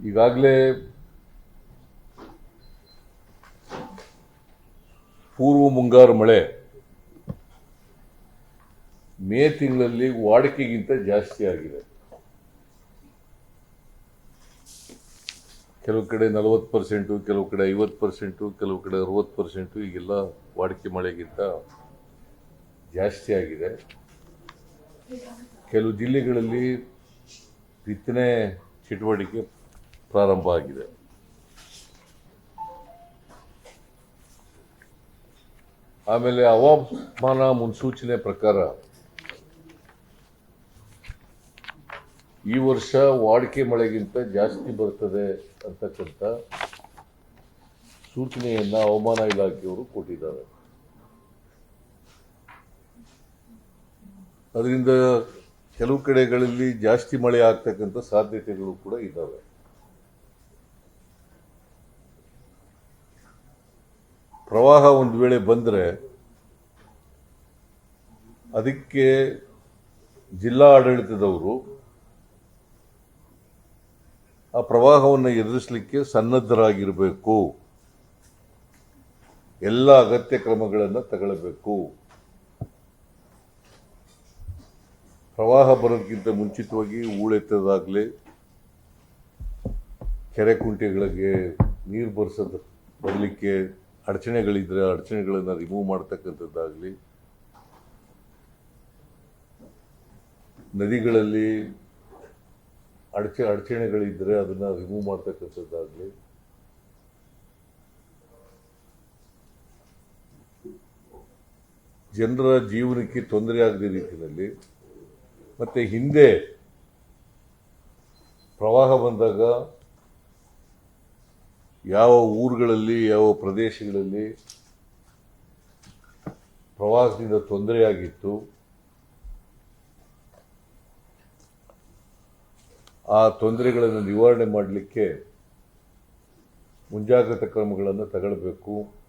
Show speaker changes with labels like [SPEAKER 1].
[SPEAKER 1] ಈಗಾಗಲೇ ಪೂರ್ವ ಮುಂಗಾರು ಮಳೆ ಮೇ ತಿಂಗಳಲ್ಲಿ ವಾಡಿಕೆಗಿಂತ ಜಾಸ್ತಿ ಆಗಿದೆ. ಕೆಲವು ಕಡೆ ನಲವತ್ತು ಪರ್ಸೆಂಟು, ಕೆಲವು ಕಡೆ ಐವತ್ತು ಪರ್ಸೆಂಟು, ಕೆಲವು ಕಡೆ ಅರವತ್ತು ಪರ್ಸೆಂಟು, ಈಗೆಲ್ಲ ವಾಡಿಕೆ ಮಳೆಗಿಂತ ಜಾಸ್ತಿ ಆಗಿದೆ. ಕೆಲವು ಜಿಲ್ಲೆಗಳಲ್ಲಿ ಬಿತ್ತನೆ ಚಟುವಟಿಕೆ ಪ್ರಾರಂಭ ಆಗಿದೆ ಆಮೇಲೆ ಹವಾಮಾನ ಮುನ್ಸೂಚನೆ ಪ್ರಕಾರ ಈ ವರ್ಷ ವಾಡಿಕೆ ಮಳೆಗಿಂತ ಜಾಸ್ತಿ ಬರ್ತದೆ ಅಂತಕ್ಕಂಥ ಸೂಚನೆಯನ್ನು ಹವಾಮಾನ ಇಲಾಖೆಯವರು ಕೊಟ್ಟಿದ್ದಾರೆ. ಅದರಿಂದ ಕೆಲವು ಕಡೆಗಳಲ್ಲಿ ಜಾಸ್ತಿ ಮಳೆ ಆಗ್ತಕ್ಕಂಥ ಸಾಧ್ಯತೆಗಳು ಕೂಡ ಇದ್ದಾವೆ. ಪ್ರವಾಹ ಒಂದು ವೇಳೆ ಬಂದರೆ ಅದಕ್ಕೆ ಜಿಲ್ಲಾ ಆಡಳಿತದವರು ಆ ಪ್ರವಾಹವನ್ನು ಎದುರಿಸಲಿಕ್ಕೆ ಸನ್ನದ್ಧರಾಗಿರಬೇಕು. ಎಲ್ಲ ಅಗತ್ಯ ಕ್ರಮಗಳನ್ನು ತಗೊಳ್ಳಬೇಕು ಪ್ರವಾಹ ಬರೋದಕ್ಕಿಂತ ಮುಂಚಿತವಾಗಿ ಊಳೆತ್ತದಾಗಲಿ ಕೆರೆ ಕುಂಟೆಗಳಿಗೆ ನೀರು ಬರ್ಸೋದು ಬರಲಿಕ್ಕೆ ಅಡಚಣೆಗಳಿದ್ರೆ ಅಡಚಣೆಗಳನ್ನು ರಿಮೂವ್ ಮಾಡ್ತಕ್ಕಂಥದ್ದಾಗಲಿ, ನದಿಗಳಲ್ಲಿ ಅಡಚ ಅಡಚಣೆಗಳಿದ್ದರೆ ಅದನ್ನು ರಿಮೂವ್ ಮಾಡ್ತಕ್ಕಂಥದ್ದಾಗಲಿ, ಜನರ ಜೀವನಕ್ಕೆ ತೊಂದರೆ ಆಗದ ರೀತಿಯಲ್ಲಿ, ಮತ್ತೆ ಹಿಂದೆ ಪ್ರವಾಹ ಬಂದಾಗ ಯಾವ ಊರುಗಳಲ್ಲಿ ಯಾವ ಪ್ರದೇಶಗಳಲ್ಲಿ ಪ್ರವಾಸದಿಂದ ತೊಂದರೆಯಾಗಿತ್ತು ಆ ತೊಂದರೆಗಳನ್ನು ನಿವಾರಣೆ ಮಾಡಲಿಕ್ಕೆ ಮುಂಜಾಗ್ರತಾ ಕ್ರಮಗಳನ್ನು ತಗೊಳ್ಬೇಕು.